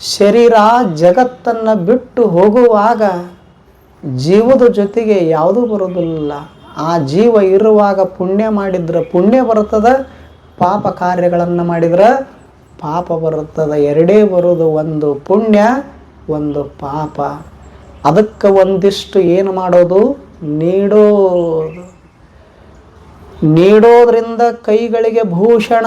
ಶರೀರ ಜಗತ್ತನ್ನು ಬಿಟ್ಟು ಹೋಗುವಾಗ ಜೀವದ ಜೊತೆಗೆ ಯಾವುದೂ ಬರೋದಿಲ್ಲ ಆ ಜೀವ ಇರುವಾಗ ಪುಣ್ಯ ಮಾಡಿದ್ರೆ ಪುಣ್ಯ ಬರ್ತದ ಪಾಪ ಕಾರ್ಯಗಳನ್ನು ಮಾಡಿದ್ರೆ ಪಾಪ ಬರುತ್ತದೆ. ಎರಡೇ ಬರೋದು ಒಂದು ಪುಣ್ಯ, ಒಂದು ಪಾಪ. ಅದಕ್ಕೆ ಒಂದಿಷ್ಟು ಏನು ಮಾಡೋದು? ನೀಡೋದು. ನೀಡೋದ್ರಿಂದ ಕೈಗಳಿಗೆ ಭೂಷಣ.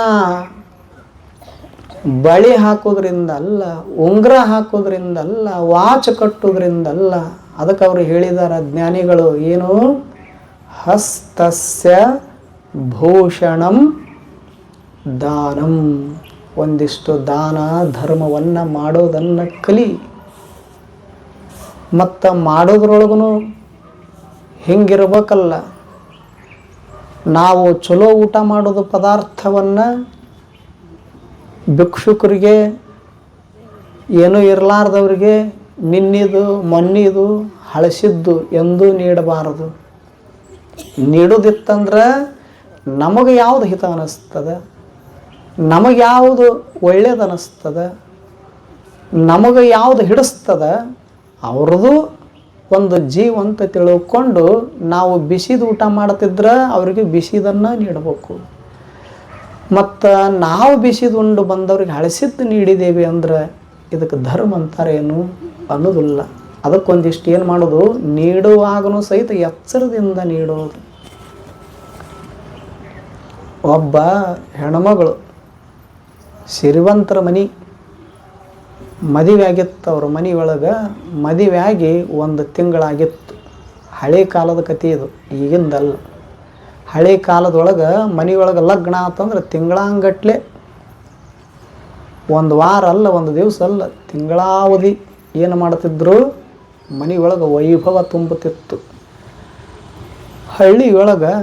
ಬಳಿ ಹಾಕೋದ್ರಿಂದ ಅಲ್ಲ ಉಂಗುರ ಹಾಕೋದ್ರಿಂದ ಅಲ್ಲ ವಾಚ್ ಕಟ್ಟೋದ್ರಿಂದ ಅಲ್ಲ ಅದಕ್ಕೆ ಅವರು ಹೇಳಿದಾರ ಜ್ಞಾನಿಗಳು ಏನು? ಹಸ್ತಸ್ಯ ಭೂಷಣಂ ದಾನಂ. ಒಂದಿಷ್ಟು ದಾನ ಧರ್ಮವನ್ನು ಮಾಡೋದನ್ನು ಕಲಿ. ಮತ್ತು ಮಾಡೋದ್ರೊಳಗೂ ಹಿಂಗಿರ್ಬೇಕಲ್ಲ. ನಾವು ಚಲೋ ಊಟ ಮಾಡೋದು ಪದಾರ್ಥವನ್ನು ಭಿಕ್ಷುಕರಿಗೆ ಏನೂ ಇರಲಾರ್ದವ್ರಿಗೆ ನಿನ್ನಿದು, ಮೊನ್ನಿದು, ಹಳಸಿದ್ದು ಎಂದೂ ನೀಡಬಾರದು. ನೀಡೋದಿತ್ತಂದ್ರೆ ನಮಗೆ ಯಾವುದು ಹಿತ ಅನ್ನಿಸ್ತದೆ ನಮಗೆ ಯಾವುದು ಒಳ್ಳೇದು ನಮಗೆ ಯಾವುದು ಹಿಡಿಸ್ತದೆ? ಅವ್ರದ್ದು ಒಂದು ಜೀವಂತ ತಿಳ್ಕೊಂಡು ನಾವು ಬಿಸಿದು ಊಟ ಮಾಡ್ತಿದ್ರೆ ಅವ್ರಿಗೆ ಬಿಸಿದನ್ನು ನೀಡಬೇಕು. ಮತ್ತು ನಾವು ಬಿಸಿದು ಉಂಡು ಬಂದವ್ರಿಗೆ ಹಳಸಿದ್ದು ನೀಡಿದ್ದೇವೆ ಅಂದ್ರೆ ಇದಕ್ಕೆ ಧರ್ಮ ಅಂತಾರೇನು ಅನ್ನೋದಿಲ್ಲ. ಅದಕ್ಕೊಂದಿಷ್ಟು ಏನು ಮಾಡೋದು? ನೀಡುವಾಗನೂ ಸಹಿತ ಎಚ್ಚರದಿಂದ ನೀಡೋದು. ಒಬ್ಬ ಹೆಣ್ಮಗಳು ಸಿರಿವಂತರ ಮನೆ ಮದುವೆ ಆಗಿತ್ತು ಅವ್ರ ಮನೆಯೊಳಗೆ ಮದುವೆ ಆಗಿ ಒಂದು ತಿಂಗಳಾಗಿತ್ತು. ಹಳೆ ಕಾಲದ ಕಥೆ ಇದು, ಈಗಿಂದಲ್ಲ. ಹಳೆ ಕಾಲದೊಳಗೆ ಮನೆಯೊಳಗೆ ಲಗ್ನ ಆತಂದ್ರೆ ತಿಂಗಳಾಂಗಟ್ಲೆ ಒಂದು ವಾರ ಅಲ್ಲ, ಒಂದು ದಿವಸ ಅಲ್ಲ, ತಿಂಗಳಾವಧಿ ಏನು ಮಾಡ್ತಿದ್ರು? ಮನೆಯೊಳಗೆ ವೈಭವ ತುಂಬುತ್ತಿತ್ತು. ಹಳ್ಳಿಯೊಳಗೆ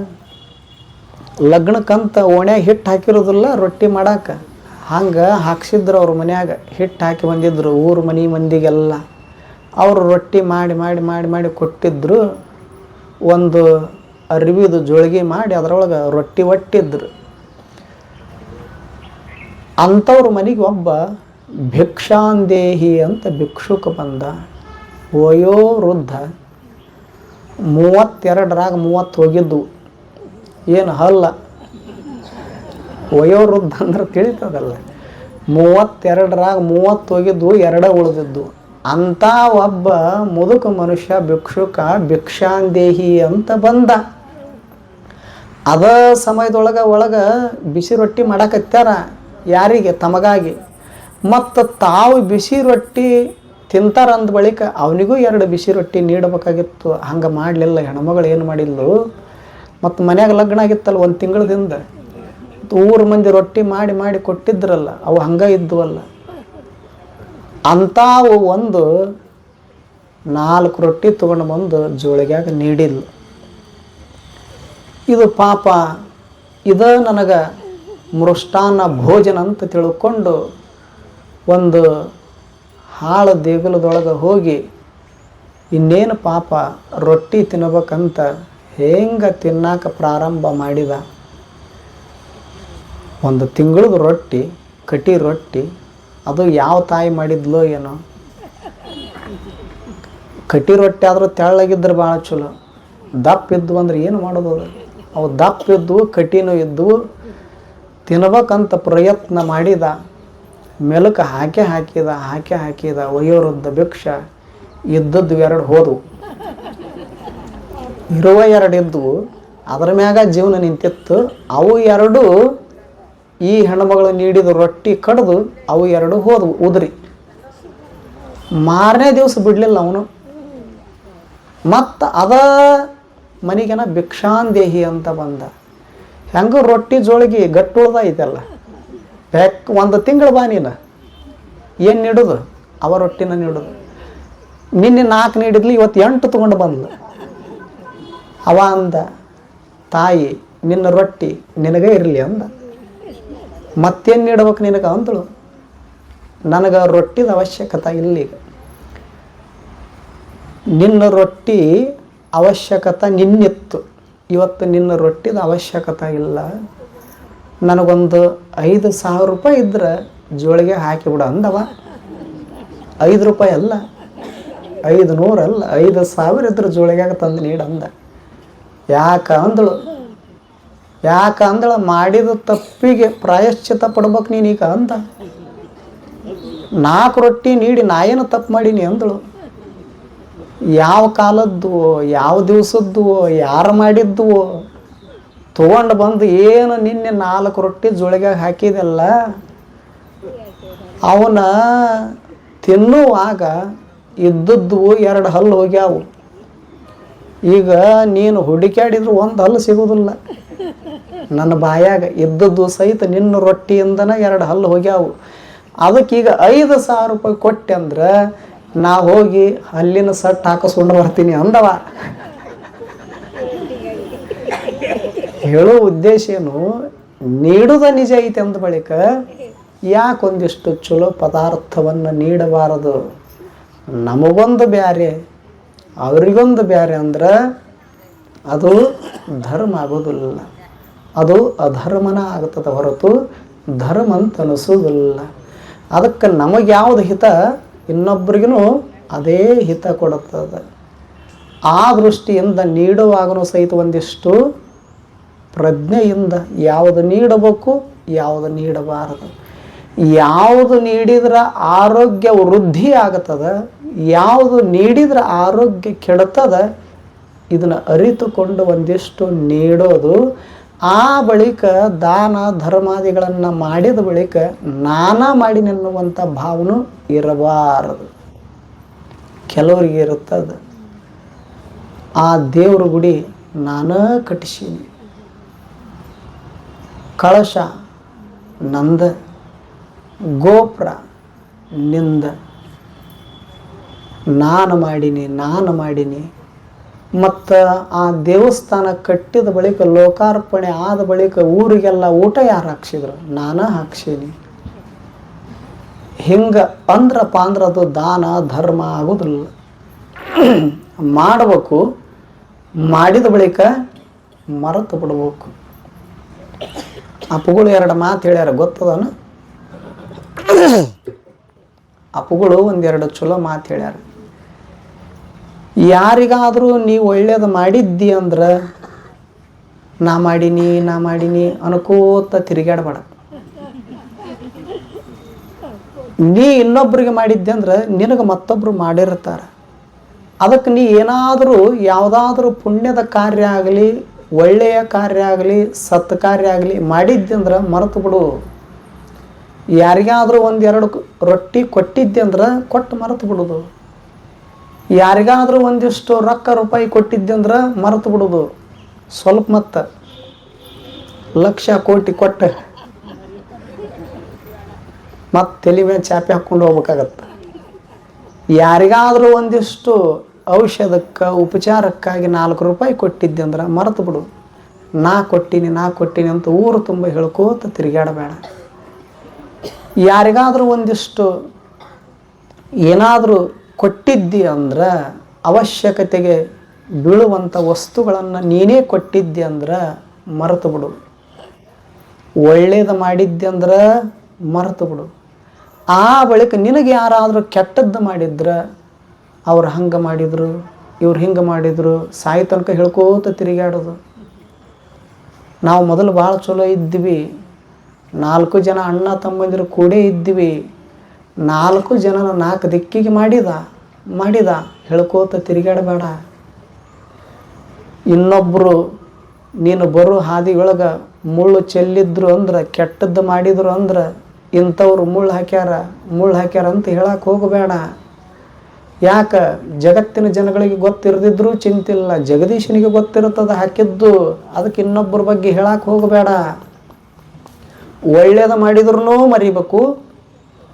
ಲಗ್ನಕ್ಕಂತ ಓಣ್ಯಾಗ ಹಿಟ್ಟು ಹಾಕಿರೋದಿಲ್ಲ ರೊಟ್ಟಿ ಮಾಡಾಕ. ಹಂಗೆ ಹಾಕ್ಸಿದ್ರು ಅವ್ರ ಮನ್ಯಾಗ ಹಿಟ್ಟು ಹಾಕಿ ಬಂದಿದ್ರು ಊರು ಮನೆ ಮಂದಿಗೆಲ್ಲ. ಅವರು ರೊಟ್ಟಿ ಮಾಡಿ ಮಾಡಿ ಮಾಡಿ ಮಾಡಿ ಕೊಟ್ಟಿದ್ರು. ಒಂದು ಅರ್ವಿದು ಜೋಳಿಗೆ ಮಾಡಿ ಅದರೊಳಗೆ ರೊಟ್ಟಿ ಒಟ್ಟಿದ್ರು. ಅಂಥವ್ರ ಮನೆಗೆ ಒಬ್ಬ ಭಿಕ್ಷಾಂದೇಹಿ ಅಂತ ಭಿಕ್ಷುಕ ಬಂದ. ವಯೋ ವೃದ್ಧ ಮೂವತ್ತೆರಡರಾಗ ಮೂವತ್ತು ಹೋಗಿದ್ದು. ಏನು ಹಲ್ಲ. ವಯೋವೃದ್ಧ ಅಂದ್ರೆ ತಿಳಿತದಲ್ಲ. ಮೂವತ್ತೆರಡರಾಗ ಮೂವತ್ತು ಹೋಗಿದ್ದು, ಎರಡ ಉಳಿದಿದ್ದು. ಅಂಥ ಒಬ್ಬ ಮುದುಕ ಮನುಷ್ಯ ಭಿಕ್ಷುಕ ಭಿಕ್ಷಾಂದೇಹಿ ಅಂತ ಬಂದ. ಅದ ಸಮಯದೊಳಗೆ ಒಳಗೆ ಬಿಸಿ ರೊಟ್ಟಿ ಮಾಡಕತ್ತಾರ ಯಾರಿಗೆ? ತಮಗಾಗಿ. ಮತ್ತು ತಾವು ಬಿಸಿ ರೊಟ್ಟಿ ತಿಂತಾರ ಅಂದ ಬಳಿಕ ಅವನಿಗೂ ಎರಡು ಬಿಸಿ ರೊಟ್ಟಿ ನೀಡಬೇಕಾಗಿತ್ತು. ಹಂಗೆ ಮಾಡಲಿಲ್ಲ, ಹೆಣ್ಮಗಳು ಏನು ಮಾಡಿದ್ಲು? ಮತ್ತು ಮನ್ಯಾಗ ಲಗ್ನ ಆಗಿತ್ತಲ್ಲ ಒಂದು ತಿಂಗಳದಿಂದ. ಊರು ಮಂದಿ ರೊಟ್ಟಿ ಮಾಡಿ ಮಾಡಿ ಕೊಟ್ಟಿದ್ರಲ್ಲ, ಅವು ಹಂಗೆ ಇದ್ವಲ್ಲ. ಅಂಥವು ಒಂದು ನಾಲ್ಕು ರೊಟ್ಟಿ ತೊಗೊಂಡು ಬಂದು ಜೋಳಿಗ್ಯಾಗ ನೀಡಿಲ್ಲ ಇದು ಪಾಪ. ಇದ ನನಗೆ ಮೃಷ್ಟಾನ್ನ ಭೋಜನ ಅಂತ ತಿಳ್ಕೊಂಡು ಒಂದು ಹಾಳ ದೇಗುಲದೊಳಗೆ ಹೋಗಿ ಇನ್ನೇನು ಪಾಪ ರೊಟ್ಟಿ ತಿನ್ನಬೇಕಂತ ಹೆಂಗೆ ತಿನ್ನಾಕ ಪ್ರಾರಂಭ ಮಾಡಿದ. ಒಂದು ತಿಂಗಳದ ರೊಟ್ಟಿ, ಕಟಿ ರೊಟ್ಟಿ, ಅದು ಯಾವ ತಾಯಿ ಮಾಡಿದ್ಲೋ ಏನೋ. ಕಟಿ ರೊಟ್ಟಿ ಆದರೂ ತೆಳ್ಳಗಿದ್ರೆ ಭಾಳ ಚಲೋ. ದಪ್ಪ ಇದ್ದು ಅಂದ್ರೆ ಏನು ಮಾಡೋದು ಅವು ದಪ್ಪ ಇದ್ದವು ಕಠಿಣ ಇದ್ದವು ತಿನ್ಬೇಕಂತ ಪ್ರಯತ್ನ ಮಾಡಿದ, ಮೆಲುಕ ಹಾಕಿ ಹಾಕಿದ ಹಾಕಿ ಹಾಕಿದ ವಯೋವೃದ್ಧ ಭಿಕ್ಷ, ಇದ್ದದ್ದು ಎರಡು ಹೋದವು. ಇರುವ ಎರಡು ಇದ್ದವು ಅದರ ಮ್ಯಾಗ ಜೀವನ ನಿಂತಿತ್ತು. ಅವು ಎರಡು, ಈ ಹೆಣ್ಮಗಳು ನೀಡಿದ ರೊಟ್ಟಿ ಕಡ್ದು, ಅವು ಎರಡು ಹೋದವು, ಉದ್ರಿ. ಮಾರನೇ ದಿವಸ ಬಿಡಲಿಲ್ಲ ಅವನು. ಮತ್ತು ಅದ ಮನೆಗೆನ ಭಿಕ್ಷಾಂದೇಹಿ ಅಂತ ಬಂದ. ಹೆಂಗೆ ರೊಟ್ಟಿ ಜೋಳಿಗೆ ಗಟ್ಟು ಉಳ್ದೈತಲ್ಲ ಬೆಕ್ ಒಂದು ತಿಂಗಳು ಬಾ ನೀನು. ಏನು ನೀಡೋದು? ಅವ ರೊಟ್ಟಿನ ನೀಡೋದು. ನಿನ್ನೆ ನಾಲ್ಕು ನೀಡಿದ್ಲಿ, ಇವತ್ತು ಎಂಟು ತೊಗೊಂಡು ಬಂದ್ಲು. ಅವ ಅಂದ, ತಾಯಿ, ನಿನ್ನ ರೊಟ್ಟಿ ನಿನಗೆ ಇರಲಿ ಅಂದ. ಮತ್ತೇನು ನೀಡ್ಬೇಕು ನಿನಗೆ ಅಂದಳು. ನನಗೆ ರೊಟ್ಟಿದ ಅವಶ್ಯಕತೆ ಇಲ್ಲ ಈಗ. ನಿನ್ನ ರೊಟ್ಟಿ ಅವಶ್ಯಕತೆ ನಿನ್ನಿತ್ತು. ಇವತ್ತು ನಿನ್ನ ರೊಟ್ಟಿದ ಅವಶ್ಯಕತೆ ಇಲ್ಲ. ನನಗೊಂದು ಐದು ಸಾವಿರ ರೂಪಾಯಿ ಇದ್ರೆ ಜೋಳಿಗೆ ಹಾಕಿಬಿಡು ಅಂದವ. ಐದು ರೂಪಾಯಿ ಅಲ್ಲ, ಐದು ನೂರಲ್ಲ ಐದು ಸಾವಿರ ಇದ್ರ ಜೋಳಿಗೆ ತಂದು ನೀಡಂದ ಯಾಕ ಅಂದಳು? ಯಾಕ ಅಂದಳು? ಮಾಡಿದ ತಪ್ಪಿಗೆ ಪ್ರಾಯಶ್ಚಿತ ಪಡ್ಬೇಕು ನೀನೀಗ ಅಂದ. ನಾಲ್ಕು ರೊಟ್ಟಿ ನೀಡಿ ನಾ ಏನು ತಪ್ಪು ಮಾಡೀನಿ ಅಂದಳು. ಯಾವ ಕಾಲದ್ದು ಯಾವ ದಿವಸದ್ದು ಯಾರು ಮಾಡಿದ್ದು ತೊಗೊಂಡು ಬಂದು ಏನು ನಿನ್ನೆ ನಾಲ್ಕು ರೊಟ್ಟಿ ಜೋಳಿಗೆ ಹಾಕಿದೆಲ್ಲ, ಅವನ ತಿನ್ನುವಾಗ ಇದ್ದದ್ದು ಎರಡು ಹಲ್ಲು ಹೋಗ್ಯಾವು. ಈಗ ನೀನು ಹುಡುಕ್ಯಾಡಿದ್ರು ಒಂದು ಹಲ್ಲು ಸಿಗೋದಿಲ್ಲ. ನನ್ನ ಬಾಯಾಗ ಇದ್ದದ್ದು ಸಹಿತ ನಿನ್ನ ರೊಟ್ಟಿಯಿಂದನ ಎರಡು ಹಲ್ಲು ಹೋಗ್ಯಾವು. ಅದಕ್ಕೀಗ ಐದು ಸಾವಿರ ರೂಪಾಯಿ ಕೊಟ್ಟೆ ಅಂದ್ರೆ ನಾ ಹೋಗಿ ಅಲ್ಲಿನ ಸಟ್ ಹಾಕಿಸ್ಕೊಂಡು ಬರ್ತೀನಿ ಅಂದವ. ಹೇಳೋ ಉದ್ದೇಶ ಏನು? ನೀಡುದ ನಿಜ ಐತೆ ಅಂದ ಬಳಿಕ ಯಾಕೊಂದಿಷ್ಟು ಚಲೋ ಪದಾರ್ಥವನ್ನು ನೀಡಬಾರದು? ನಮಗೊಂದು ಬ್ಯಾರೆ, ಅವರಿಗೊಂದು ಬ್ಯಾರೆ ಅಂದ್ರೆ ಅದು ಧರ್ಮ ಆಗೋದಿಲ್ಲ. ಅದು ಅಧರ್ಮನ ಆಗ್ತದೆ ಹೊರತು ಧರ್ಮ ಅಂತ ಅನಿಸೋದಿಲ್ಲ. ಅದಕ್ಕೆ ನಮಗೆ ಯಾವುದು ಹಿತ? ಇನ್ನೊಬ್ರಿಗೂ ಅದೇ ಹಿತ ಕೊಡುತ್ತದೆ. ಆ ದೃಷ್ಟಿಯಿಂದ ನೀಡುವಾಗಲೂ ಸಹಿತ ಒಂದಿಷ್ಟು ಪ್ರಜ್ಞೆಯಿಂದ ಯಾವುದು ನೀಡಬೇಕು, ಯಾವುದು ನೀಡಬಾರದು. ಯಾವುದು ನೀಡಿದ್ರೆ ಆರೋಗ್ಯ ವೃದ್ಧಿ ಆಗುತ್ತದೆ ಯಾವುದು ನೀಡಿದ್ರೆ ಆರೋಗ್ಯ ಕೆಡ್ತದ ಇದನ್ನು ಅರಿತುಕೊಂಡು ಒಂದಿಷ್ಟು ನೀಡೋದು ಆ ಬಳಿಕ ದಾನ ಧರ್ಮಾದಿಗಳನ್ನು ಮಾಡಿದ ಬಳಿಕ ನಾನಾ ಮಾಡಿ ನಿನ್ನುವಂಥ ಭಾವನು ಇರಬಾರದು. ಕೆಲವರಿಗೆ ಇರುತ್ತದೆ ಆ ದೇವ್ರ ಗುಡಿ ನಾನೇ ಕಟ್ಟಿಸೀನಿ. ಕಳಶ, ನಂದ, ಗೋಪುರ, ನಿಂದ. ನಾನು ಮಾಡೀನಿ ನಾನು ಮಾಡೀನಿ. ಮತ್ತು ಆ ದೇವಸ್ಥಾನ ಕಟ್ಟಿದ ಬಳಿಕ, ಲೋಕಾರ್ಪಣೆ ಆದ ಬಳಿಕ ಊರಿಗೆಲ್ಲ ಊಟ ಯಾರು ಹಾಕ್ಸಿದ್ರು? ನಾನೇ ಹಾಕ್ಸೀನಿ. ಹಿಂಗೆ ಅಂದ್ರಪ್ಪ ಅಂದ್ರೆ ಅದು ದಾನ, ಧರ್ಮ ಆಗೋದಿಲ್ಲ. ಮಾಡಬೇಕು, ಮಾಡಿದ ಬಳಿಕ ಮರೆತು ಬಿಡ್ಬೇಕು. ಅಪ್ಪುಗಳು ಎರಡು ಮಾತು ಹೇಳ್ಯಾರ, ಗೊತ್ತದನು? ಅಪ್ಪುಗಳು ಒಂದೆರಡು ಚಲೋ ಮಾತು ಹೇಳ್ಯಾರ. ಯಾರಿಗಾದರೂ ನೀ ಒಳ್ಳೇದು ಮಾಡಿದ್ದಿ ಅಂದ್ರೆ ನಾ ಮಾಡೀನಿ ನಾ ಮಾಡೀನಿ ಅನ್ಕೋತ ತಿರುಗಾಡಬೇಡ ನೀ ಇನ್ನೊಬ್ರಿಗೆ ಮಾಡಿದ್ದೆ ಅಂದ್ರೆ ನಿನಗೆ ಮತ್ತೊಬ್ರು ಮಾಡಿರ್ತಾರೆ. ಅದಕ್ಕೆ ನೀ ಏನಾದರೂ ಯಾವುದಾದ್ರೂ ಪುಣ್ಯದ ಕಾರ್ಯ ಆಗಲಿ, ಒಳ್ಳೆಯ ಕಾರ್ಯ ಆಗಲಿ, ಸತ್ ಕಾರ್ಯ ಆಗಲಿ ಮಾಡಿದ್ದೆ ಅಂದ್ರೆ ಮರೆತು ಬಿಡು. ಯಾರಿಗಾದ್ರೂ ಒಂದೆರಡು ರೊಟ್ಟಿ ಕೊಟ್ಟಿದ್ದೆ ಅಂದ್ರೆ ಕೊಟ್ಟು ಮರೆತು ಬಿಡೋದು. ಯಾರಿಗಾದ್ರೂ ಒಂದಿಷ್ಟು ರೊಕ್ಕ ರೂಪಾಯಿ ಕೊಟ್ಟಿದ್ದೆ ಅಂದ್ರೆ ಮರೆತು ಬಿಡೋದು. ಸ್ವಲ್ಪ ಮತ್ತ. ಲಕ್ಷ ಕೋಟಿ ಕೊಟ್ಟ. ಮತ್ತೆ ತಲೆ ಮೇಲೆ ಚಾಪೆ ಹಾಕ್ಕೊಂಡು ಹೋಗ್ಬೇಕಾಗತ್ತೆ. ಯಾರಿಗಾದರೂ ಒಂದಿಷ್ಟು ಔಷಧಕ್ಕೆ, ಉಪಚಾರಕ್ಕಾಗಿ ನಾಲ್ಕು ರೂಪಾಯಿ ಕೊಟ್ಟಿದ್ದೆ ಅಂದ್ರೆ ಮರೆತು ಬಿಡು. ನಾ ಕೊಟ್ಟಿನಿ ನಾ ಕೊಟ್ಟಿನಿ ಅಂತ ಊರು ತುಂಬ ಹೇಳ್ಕೋತ ತಿರುಗಾಡಬೇಡ ಯಾರಿಗಾದ್ರೂ ಒಂದಿಷ್ಟು ಏನಾದರೂ ಕೊಟ್ಟಿದ್ದಿ ಅಂದ್ರೆ ಅವಶ್ಯಕತೆಗೆ ಬೀಳುವಂಥ ವಸ್ತುಗಳನ್ನು ನೀನೇ ಕೊಟ್ಟಿದ್ದಿ ಅಂದ್ರೆ ಮರೆತು ಬಿಡು. ಒಳ್ಳೇದು ಮಾಡಿದ್ದೆ ಅಂದ್ರೆ ಮರೆತು ಬಿಡು. ಆ ಬಳಿಕ ನಿನಗೆ ಯಾರಾದರೂ ಕೆಟ್ಟದ್ದು ಮಾಡಿದ್ರೆ ಅವ್ರು ಹಂಗೆ ಮಾಡಿದರು, ಇವ್ರು ಹಿಂಗೆ ಮಾಡಿದರು, ಸಾಯಿ ತನಕ ಹೇಳ್ಕೋತ ತಿರುಗಾಡೋದು ನಾವು ಮೊದಲು ಭಾಳ ಚಲೋ ಇದ್ವಿ ನಾಲ್ಕು ಜನ ಅಣ್ಣ ತಮ್ಮಂದಿರು ಕೂಡೇ ಇದ್ವಿ ನಾಲ್ಕು ಜನನ ನಾಲ್ಕು ದಿಕ್ಕಿಗೆ ಮಾಡಿದ ಮಾಡಿದ, ಹೇಳ್ಕೋತ ತಿರುಗಾಡಬೇಡ. ಇನ್ನೊಬ್ಬರು ನೀನು ಬರೋ ಹಾದಿ ಒಳಗೆ ಮುಳ್ಳು ಚೆಲ್ಲಿದ್ರು ಅಂದ್ರೆ, ಕೆಟ್ಟದ್ದು ಮಾಡಿದ್ರು ಅಂದ್ರೆ, ಇಂಥವ್ರು ಮುಳ್ಳು ಹಾಕ್ಯಾರ ಮುಳ್ಳು ಹಾಕ್ಯಾರ ಅಂತ ಹೇಳಕ್ಕೆ ಹೋಗಬೇಡ. ಯಾಕೆ? ಜಗತ್ತಿನ ಜನಗಳಿಗೆ ಗೊತ್ತಿರದಿದ್ರೂ ಚಿಂತಿಲ್ಲ. ಜಗದೀಶನಿಗೆ ಗೊತ್ತಿರುತ್ತದೆ ಹಾಕಿದ್ದು, ಅದಕ್ಕೆ ಇನ್ನೊಬ್ಬರ ಬಗ್ಗೆ ಹೇಳಕ್ಕೆ ಹೋಗಬೇಡ. ಒಳ್ಳೇದು ಮಾಡಿದ್ರೂ ಮರಿಬೇಕು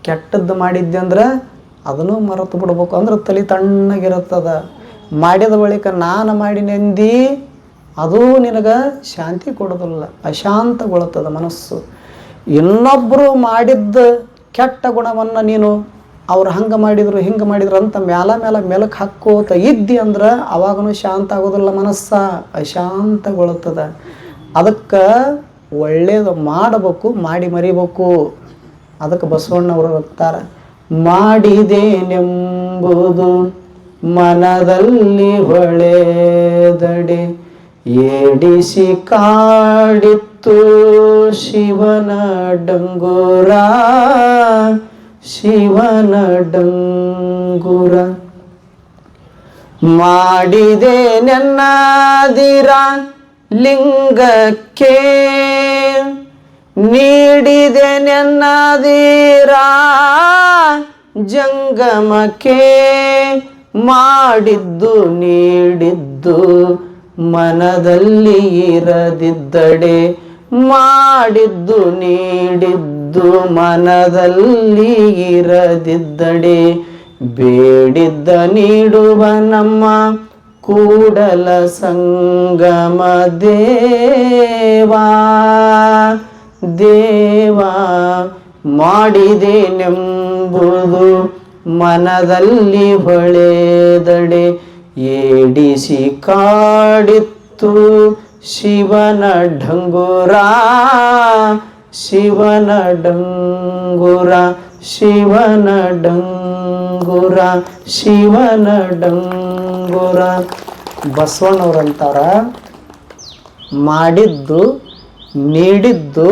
ಕೆಟ್ಟದ್ದು ಮಾಡಿದ್ದೆ ಅಂದ್ರೆ ಅದನ್ನು ಮರೆತು ಬಿಡ್ಬೇಕು. ಅಂದ್ರೆ ತಲೆ ತಣ್ಣಗಿರುತ್ತದ. ಮಾಡಿದ ಬಳಿಕ ನಾನು ಮಾಡಿನೆಂದಿ ಅದು ನಿನಗೆ ಶಾಂತಿ ಕೊಡೋದಿಲ್ಲ. ಅಶಾಂತಗೊಳ್ಳುತ್ತದೆ ಮನಸ್ಸು. ಇನ್ನೊಬ್ಬರು ಮಾಡಿದ್ದ ಕೆಟ್ಟ ಗುಣವನ್ನು ನೀನು ಅವ್ರು ಹಂಗೆ ಮಾಡಿದ್ರು, ಹಿಂಗೆ ಮಾಡಿದ್ರು ಅಂತ ಮ್ಯಾಲ ಮ್ಯಾಲ ಮೆಲಕ್ಕೆ ಹಾಕೋತ ಇದ್ದಿ ಅಂದ್ರೆ ಅವಾಗನು ಶಾಂತ ಆಗೋದಿಲ್ಲ ಮನಸ್ಸ. ಅಶಾಂತಗೊಳ್ಳುತ್ತದೆ. ಅದಕ್ಕೆ ಒಳ್ಳೇದು ಮಾಡಬೇಕು, ಮಾಡಿ ಮರಿಬೇಕು. ಅದಕ್ಕೆ ಬಸವಣ್ಣವರು ಹೋಗ್ತಾರ ಮಾಡಿದೇನೆಂಬುದು ಮನದಲ್ಲಿ ಹೊಳೆದಡೆ, ಏಡಿಸಿ ಕಾಡಿತ್ತು ಶಿವನ ಡಂಗೂರ ಶಿವನ ಡಂಗೂರ. ಮಾಡಿದೆ ನನ್ನಾದಿರ ಲಿಂಗಕ್ಕೆ ನೀಡಿದೆ ನೆನ್ನದೀರ ಜಂಗಮಕ್ಕೆ ಮಾಡಿದ್ದು ನೀಡಿದ್ದು ಮನದಲ್ಲಿ ಇರದಿದ್ದಡೆ ಮಾಡಿದ್ದು ನೀಡಿದ್ದು ಮನದಲ್ಲಿ ಇರದಿದ್ದಡೆ ಬೇಡಿದ್ದ ನೀಡುವ ನಮ್ಮ ಕೂಡಲ ಸಂಗಮ ದೇವಾ. ದೇವಾ, ಮಾಡಿದೇನೆಂಬುದು ಮನದಲ್ಲಿ ಹೊಳೆದಡೆ ಏಡಿಸಿ ಕಾಡಿತ್ತು ಶಿವನ ಢಂಗುರ ಶಿವನ ಡಂಗುರ ಶಿವನ ಡಂಗುರ ಶಿವನ ಡಂಗುರ. ಬಸವಣ್ಣವ್ರಂತಾರ ಮಾಡಿದ್ದು ನೀಡಿದ್ದು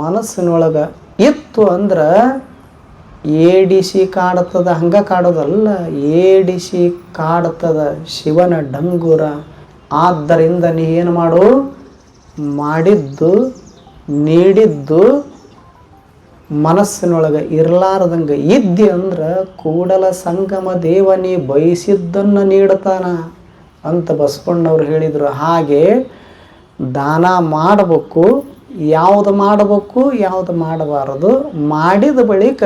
ಮನಸ್ಸಿನೊಳಗೆ ಇತ್ತು ಅಂದ್ರೆ ಏಡಿಸಿ ಕಾಡ್ತದ ಹಂಗೆ ಕಾಡೋದಲ್ಲ. ಏಡಿಸಿ ಕಾಡ್ತದ ಶಿವನ ಡಂಗುರ. ಆದ್ದರಿಂದ ನೀ ಏನು ಮಾಡು? ಮಾಡಿದ್ದು, ನೀಡಿದ್ದು ಮನಸ್ಸಿನೊಳಗೆ ಇರಲಾರ್ದಂಗೆ ಇದ್ದಿ ಅಂದ್ರೆ ಕೂಡಲ ಸಂಗಮ ದೇವ ನೀ ಬಯಸಿದ್ದನ್ನು ನೀಡ್ತಾನ ಅಂತ ಬಸವಣ್ಣವ್ರು ಹೇಳಿದರು. ಹಾಗೆ ದಾನ ಮಾಡಬೇಕು, ಯಾವುದು ಮಾಡಬೇಕು, ಯಾವುದು ಮಾಡಬಾರದು, ಮಾಡಿದ ಬಳಿಕ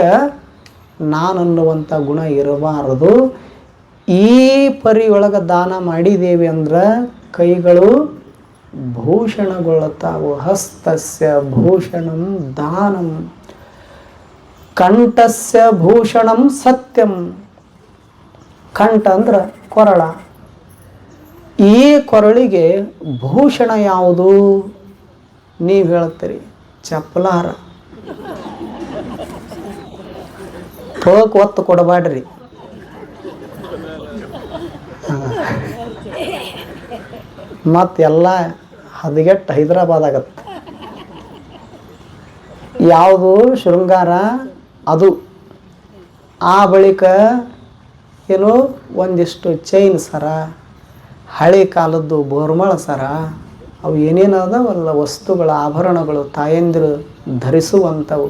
ನಾನನ್ನುವಂಥ ಗುಣ ಇರಬಾರದು. ಈ ಪರಿಯೊಳಗೆ ದಾನ ಮಾಡಿದ್ದೇವೆ ಅಂದ್ರೆ ಕೈಗಳು ಭೂಷಣಗೊಳ್ಳುತ್ತಾವು. ಹಸ್ತಸ್ಯ ಭೂಷಣಂ ದಾನಂ, ಕಂಠಸ್ಯ ಭೂಷಣಂ ಸತ್ಯಂ. ಕಂಠ ಅಂದ್ರೆ ಕೊರಳ. ಈ ಕೊರಳಿಗೆ ಭೂಷಣ ಯಾವುದು? ನೀವು ಹೇಳ್ತೀರಿ ಚಪ್ಪಲಾರ. ಹೋಗಕ್ಕೆ ಒತ್ತು ಕೊಡಬೇಡ್ರಿ ಮತ್ತೆಲ್ಲ ಹದಗೆಟ್ಟು ಹೈದರಾಬಾದ್ ಆಗತ್ತೆ. ಯಾವುದು ಶೃಂಗಾರ? ಅದು. ಆ ಬಳಿಕ ಏನು? ಒಂದಿಷ್ಟು ಚೈನ್ ಸರ. ಹಳೆ ಕಾಲದ್ದು ಬೋರ್ಮಳ ಸರ, ಅವು ಏನೇನು ಅದಾವಲ್ಲ ವಸ್ತುಗಳ ಆಭರಣಗಳು ತಾಯಂದಿರು ಧರಿಸುವಂಥವು.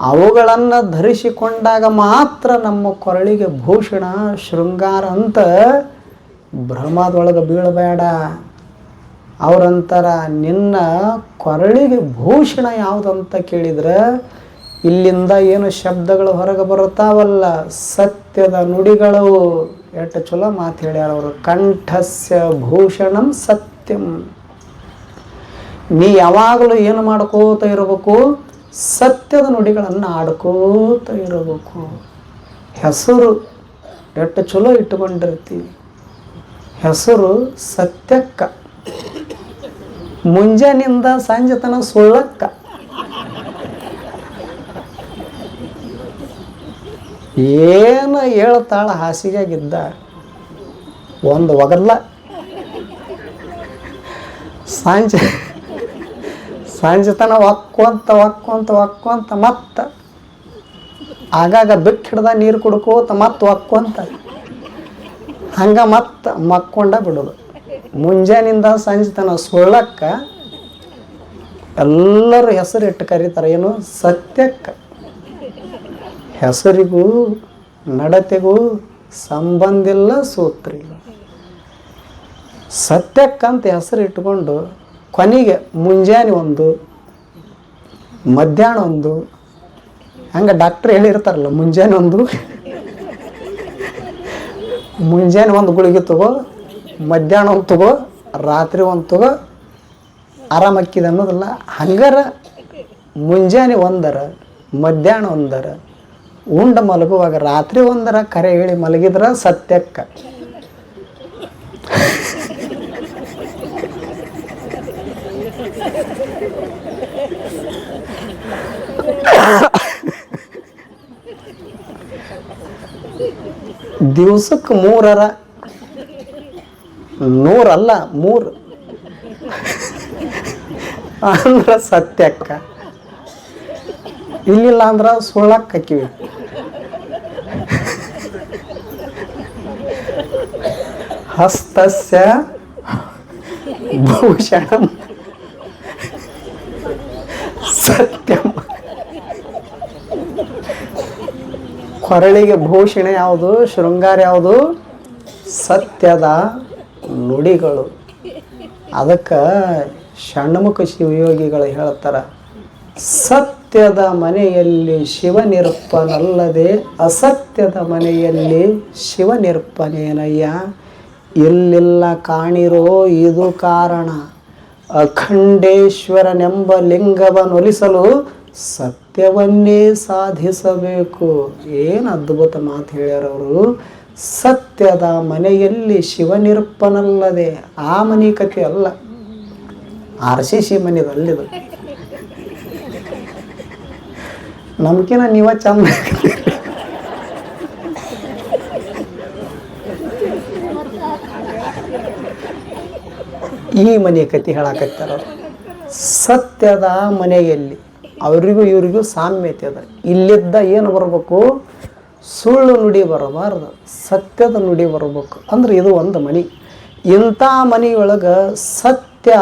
ಅವುಗಳನ್ನು ಧರಿಸಿಕೊಂಡಾಗ ಮಾತ್ರ ನಮ್ಮ ಕೊರಳಿಗೆ ಭೂಷಣ, ಶೃಂಗಾರ ಅಂತ ಭ್ರಮದೊಳಗೆ ಬೀಳಬೇಡ. ಅವರಂತಾರ ನಿನ್ನ ಕೊರಳಿಗೆ ಭೂಷಣ ಯಾವುದಂತ ಕೇಳಿದ್ರೆ, ಇಲ್ಲಿಂದ ಏನು ಶಬ್ದಗಳು ಹೊರಗೆ ಬರುತ್ತಾವಲ್ಲ, ಸತ್ಯದ ನುಡಿಗಳು. ಎಷ್ಟು ಚಲೋ ಮಾತು ಹೇಳ್ಯಾರ ಅವರು. ಕಂಠಸ್ಯ ಭೂಷಣಂ ಸತ್ಯಂ. ನೀ ಯಾವಾಗಲೂ ಏನು ಮಾಡ್ಕೋತ ಇರಬೇಕು? ಸತ್ಯದ ನುಡಿಗಳನ್ನು ಆಡ್ಕೋತ ಇರಬೇಕು. ಹೆಸರು ಎಷ್ಟು ಚಲೋ ಇಟ್ಕೊಂಡಿರ್ತೀವಿ ಹೆಸರು ಸತ್ಯಕ್ಕ. ಮುಂಜಾನಿಂದ ಸಂಜೆ ತನಕ ಸುಳ್ಳಕ್ಕ. ಏನು ಹೇಳ್ತಾಳ ಹಾಸಿಗೆಗಿದ್ದ ಒಂದು ಒಗಲ್ಲ ಸಂಜೆ ಸಂಜೆ ತನ ಒಕ್ಕೊಂತ ಒಕ್ಕೊಂತ ಒಕ್ಕೊಂತ ಮತ್ತ. ಆಗಾಗ ಬಿಟ್ಟು ಹಿಡ್ದ ನೀರು ಕುಡ್ಕೋತ ಮತ್ತೆ ಒಕ್ಕೊಂತ. ಹಂಗೆ ಮತ್ತೆ ಮಕ್ಕೊಂಡ ಬಿಡೋದು. ಮುಂಜಾನಿಂದ ಸಂಜೆ ತನ ಸುಳ್ಳಕ್ಕ ಎಲ್ಲರೂ ಹೆಸರು ಇಟ್ಟು ಕರೀತಾರೆ, ಏನು ಸತ್ಯಕ್ಕ. ಹೆಸರಿಗೂ ನಡತೆಗೂ ಸಂಬಂಧ ಇಲ್ಲ ಸೂತ್ರ ಇಲ್ಲ ಸತ್ಯಕ್ಕಂತ ಹೆಸರು ಇಟ್ಕೊಂಡು ಕೊನೆಗೆ ಮುಂಜಾನೆ ಒಂದು, ಮಧ್ಯಾಹ್ನ ಒಂದು, ಹಂಗೆ ಡಾಕ್ಟ್ರ್ ಹೇಳಿರ್ತಾರಲ್ಲ, ಮುಂಜಾನೆ ಒಂದು ಮುಂಜಾನೆ ಒಂದು ಗುಳಿಗೆ ತಗೋ, ಮಧ್ಯಾಹ್ನ ಒಂದು ತಗೋ, ರಾತ್ರಿ ಒಂದು ತಗೋ ಆರಾಮಕ್ಕಿದೆ ಅನ್ನೋದಲ್ಲ, ಹಂಗಾರ ಮುಂಜಾನೆ ಒಂದರ, ಮಧ್ಯಾಹ್ನ ಒಂದರ ಉಂಡ ಮಲಗುವಾಗ ರಾತ್ರಿ ಒಂದರ ಕರೆ ಹೇಳಿ ಮಲಗಿದ್ರ ಸತ್ಯಕ್ಕ. ದಿವ್ಸಕ್ಕೆ ಮೂರರ. ನೂರಲ್ಲ ಮೂರು. ಅಂದ್ರ ಸತ್ಯಕ್ಕ. ಇಲ್ಲಿಲ್ಲ ಅಂದ್ರೆ ಸುಳ್ಳಕ್ಕೆ ಹಾಕಿವಿ. ಹಸ್ತಸ್ಯ ಭೂಷಣಂ. ಸತ್ಯಂ. ಕೊರಳಿಗೆ ಭೂಷಣ ಯಾವುದು, ಶೃಂಗಾರ ಯಾವುದು? ಸತ್ಯದ ನುಡಿಗಳು. ಅದಕ್ಕೆ ಷಣ್ಮುಖ ಶಿವಯೋಗಿಗಳು ಹೇಳ್ತಾರ ಸತ್ಯದ ಮನೆಯಲ್ಲಿ ಶಿವನಿರ್ಪನಲ್ಲದೆ ಅಸತ್ಯದ ಮನೆಯಲ್ಲಿ ಶಿವನಿರ್ಪನೇನಯ್ಯ ಎಲ್ಲೆಲ್ಲ ಕಾಣಿರೋ ಇದು ಕಾರಣ? ಅಖಂಡೇಶ್ವರನೆಂಬ ಲಿಂಗವನ್ನೊಲಿಸಲು ಸತ್ಯವನ್ನೇ ಸಾಧಿಸಬೇಕು. ಏನು ಅದ್ಭುತ ಮಾತು ಹೇಳ್ಯಾರವರು ಸತ್ಯದ ಮನೆಯಲ್ಲಿ ಶಿವನಿರ್ಪನಲ್ಲದೆ ಆ ಮನೆ ಕಥೆ ಅಲ್ಲ. ಆರ್ ಸಿ ಸಿ ನಮ್ಕಿನ ನೀವ ಚಂದ. ಈ ಮನೆ ಕತೆ ಹೇಳಾಕತ್ತಾರ. ಸತ್ಯದ ಮನೆಯಲ್ಲಿ ಅವರಿಗೂ ಇವರಿಗೂ ಸಾಮ್ಯತೆ ಅದ. ಇಲ್ಲಿದ್ದ ಏನು ಬರಬೇಕು? ಸುಳ್ಳು ನುಡಿ ಬರಬಾರ್ದು, ಸತ್ಯದ ನುಡಿ ಬರಬೇಕು. ಅಂದ್ರೆ ಇದು ಒಂದು ಮನೆ. ಇಂಥ ಮನೆಯೊಳಗೆ ಸತ್ಯ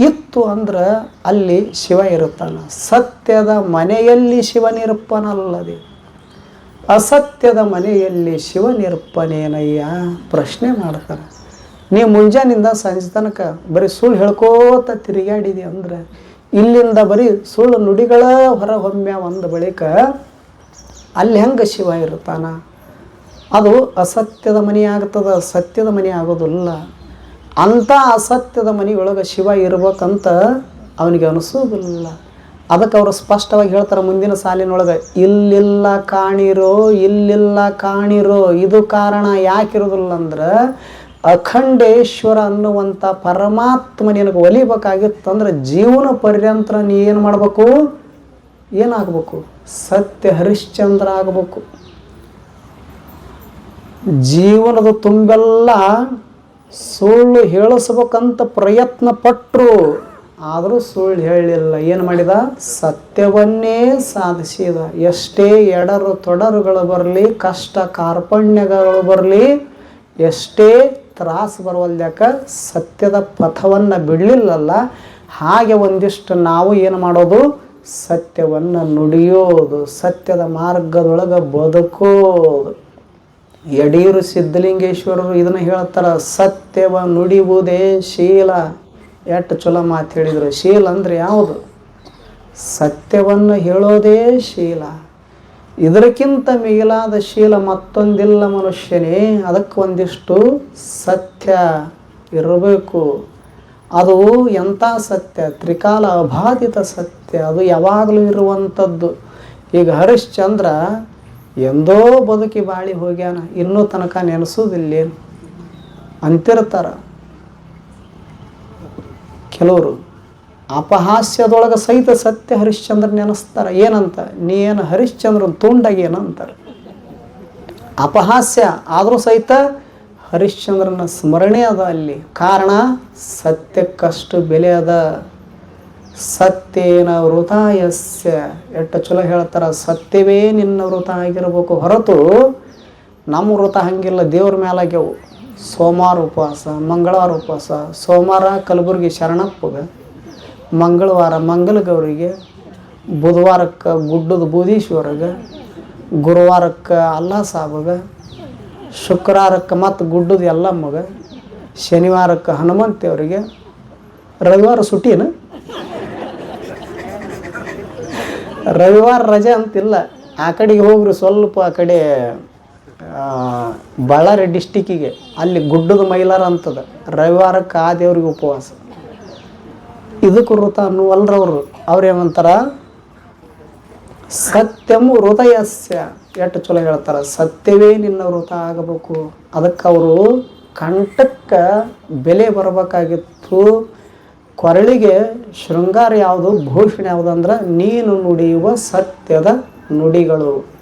ಇತ್ತು ಅಂದ್ರೆ ಅಲ್ಲಿ ಶಿವ ಇರುತ್ತಾನ. ಸತ್ಯದ ಮನೆಯಲ್ಲಿ ಶಿವನಿರುಪ್ಪನಲ್ಲದೆ. ಅಸತ್ಯದ ಮನೆಯಲ್ಲಿ ಶಿವನಿರುಪ್ಪನೇನಯ್ಯ? ಪ್ರಶ್ನೆ ಮಾಡ್ತಾರೆ. ನೀವು ಮುಂಜಾನಿಂದ ಸಂಜೆ ತನಕ ಬರೀ ಸುಳ್ಳು ಹೇಳ್ಕೋತ ತಿರುಗಾಡಿದೆ ಅಂದ್ರೆ, ಇಲ್ಲಿಂದ ಬರೀ ಸುಳ್ಳು ನುಡಿಗಳ ಹೊರ ಹೊಮ್ಮೆ ಒಂದ ಬಳಿಕ ಅಲ್ಲಿ ಹೆಂಗೆ ಶಿವ ಇರ್ತಾನ ಅದು ಅಸತ್ಯದ ಮನೆ ಆಗ್ತದ ಸತ್ಯದ ಮನೆ ಆಗೋದಿಲ್ಲ. ಅಂಥ ಅಸತ್ಯದ ಮನೆಯೊಳಗೆ ಶಿವ ಇರ್ಬೇಕಂತ ಅವನಿಗೆ ಅನಿಸೋದಿಲ್ಲ. ಅದಕ್ಕೆ ಅವರು ಸ್ಪಷ್ಟವಾಗಿ ಹೇಳ್ತಾರೆ ಮುಂದಿನ ಸಾಲಿನೊಳಗೆ, ಇಲ್ಲಿಲ್ಲ ಕಾಣಿರೋ ಇಲ್ಲಿಲ್ಲ ಕಾಣಿರೋ, ಇದು ಕಾರಣ ಯಾಕಿರೋದಿಲ್ಲ ಅಂದ್ರೆ ಅಖಂಡೇಶ್ವರ ಅನ್ನುವಂಥ ಪರಮಾತ್ಮ ನಿನಗೆ ಒಲಿಬೇಕಾಗಿತ್ತಂದ್ರೆ ಜೀವನ ಪರ್ಯಂತರ ನೀ ಏನು ಮಾಡಬೇಕು? ಏನಾಗಬೇಕು? ಸತ್ಯ ಹರಿಶ್ಚಂದ್ರ ಆಗಬೇಕು. ಜೀವನದ ತುಂಬೆಲ್ಲ ಸುಳ್ಳು ಹೇಳಿಸ್ಬೇಕಂತ ಪ್ರಯತ್ನ ಪಟ್ಟರು ಆದರೂ ಸುಳ್ಳು ಹೇಳಿಲ್ಲ. ಏನು ಮಾಡಿದ? ಸತ್ಯವನ್ನೇ ಸಾಧಿಸಿದ. ಎಷ್ಟೇ ಎಡರು ತೊಡರುಗಳು ಬರಲಿ, ಕಷ್ಟ ಕಾರ್ಪಣ್ಯಗಳು ಬರಲಿ, ಎಷ್ಟೇ ತ್ರಾಸು ಬರುವಲ್ಯಾಕ ಸತ್ಯದ ಪಥವನ್ನು ಬಿಡಲಿಲ್ಲಲ್ಲ, ಹಾಗೆ ಒಂದಿಷ್ಟು ನಾವು ಏನು ಮಾಡೋದು? ಸತ್ಯವನ್ನು ನುಡಿಯೋದು, ಸತ್ಯದ ಮಾರ್ಗದೊಳಗೆ ಬದುಕೋದು. ಯಡಿಯೂರು ಸಿದ್ಧಲಿಂಗೇಶ್ವರರು ಇದನ್ನು ಹೇಳ್ತಾರ, ಸತ್ಯವ ನುಡಿಬುದೇ ಶೀಲ. ಎಷ್ಟು ಚಲೋ ಮಾತು ಹೇಳಿದರು. ಶೀಲ ಅಂದ್ರೆ ಯಾವುದು? ಸತ್ಯವನ್ನು ಹೇಳೋದೇ ಶೀಲ. ಇದಕ್ಕಿಂತ ಮಿಗಿಲಾದ ಶೀಲ ಮತ್ತೊಂದಿಲ್ಲ ಮನುಷ್ಯನೇ, ಅದಕ್ಕೆ ಒಂದಿಷ್ಟು ಸತ್ಯ ಇರಬೇಕು. ಅದು ಎಂಥ ಸತ್ಯ? ತ್ರಿಕಾಲ ಅಬಾಧಿತ ಸತ್ಯ. ಅದು ಯಾವಾಗಲೂ ಇರುವಂಥದ್ದು. ಈಗ ಹರಿಶ್ಚಂದ್ರ ಎಂದೋ ಬದುಕಿ ಬಾಳಿ ಹೋಗ್ಯಾನ, ಇನ್ನೂ ತನಕ ನೆನೆಸೋದಿಲ್ಲೇನು? ಅಂತಿರ್ತಾರ. ಕೆಲವರು ಅಪಹಾಸ್ಯದೊಳಗೆ ಸಹಿತ ಸತ್ಯ ಹರಿಶ್ಚಂದ್ರ ನೆನೆಸ್ತಾರ. ಏನಂತ? ನೀ ಏನು ಹರಿಶ್ಚಂದ್ರನ ತುಂಡಾಗಿ ಏನಂತಾರೆ? ಅಪಹಾಸ್ಯ ಆದರೂ ಸಹಿತ ಹರಿಶ್ಚಂದ್ರನ ಸ್ಮರಣೆ ಅದ ಅಲ್ಲಿ. ಕಾರಣ ಸತ್ಯಕ್ಕಷ್ಟು ಬೆಲೆ ಅದ. ಸತ್ಯೇನ ವೃತಾಯಸ್ಯ. ಎಷ್ಟು ಚಲೋ ಹೇಳ್ತಾರ, ಸತ್ಯವೇ ನಿನ್ನ ವೃತ ಆಗಿರ್ಬೇಕು ಹೊರತು ನಮ್ಮ ವೃತ ಹಂಗಿಲ್ಲ, ದೇವ್ರ ಮೇಲಾಗ್ಯವು ಸೋಮವಾರ ಉಪವಾಸ, ಮಂಗಳವಾರ ಉಪವಾಸ, ಸೋಮವಾರ ಕಲಬುರ್ಗಿ ಶರಣಪ್ಪಗೆ, ಮಂಗಳವಾರ ಮಂಗಲಗೌರಿಗೆ, ಬುಧವಾರಕ್ಕೆ ಗುಡ್ಡದ ಬೂದೀಶ್ವರಗೆ, ಗುರುವಾರಕ್ಕೆ ಅಲ್ಲಾ ಸಾಬಗ ಶುಕ್ರವಾರಕ್ಕೆ ಮತ್ತು ಗುಡ್ಡದ ಎಲ್ಲಮ್ಮಗ ಶನಿವಾರಕ್ಕೆ ಹನುಮಂತೇವರಿಗೆ, ರವಿವಾರ ಸುಟ್ಟಿನ ರವಿವಾರ ರಜೆ ಅಂತಿಲ್ಲ. ಆ ಕಡೆಗೆ ಹೋಗ್ರಿ ಸ್ವಲ್ಪ ಆ ಕಡೆ ಬಳ್ಳಾರಿ ಡಿಸ್ಟಿಕ್ಕಿಗೆ ಅಲ್ಲಿ ಗುಡ್ಡದ ಮೈಲಾರ ಅಂತದ. ರವಿವಾರಕ್ಕೆ ಆ ದೇವ್ರಿಗೆ ಉಪವಾಸ. ಇದಕ್ಕೆ ವೃತ ಅನ್ನುವಲ್ರವರು ಅವ್ರೇನಂತಾರ ಸತ್ಯಮು ಹೃದಯಸ್ಯ. ಎಷ್ಟು ಚಲೋ ಹೇಳ್ತಾರ? ಸತ್ಯವೇ ನಿನ್ನ ವೃತ ಆಗಬೇಕು. ಅದಕ್ಕೆ ಅವರು ಕಂಠಕ್ಕೆ ಬೆಲೆ ಬರಬೇಕಾಗಿತ್ತು. ಕೊರಳಿಗೆ ಶೃಂಗಾರ ಯಾವುದು ಭೂಷಣ ಯಾವುದು ಅಂದ್ರೆ ನೀನು ನುಡಿಯುವ ಸತ್ಯದ ನುಡಿಗಳು.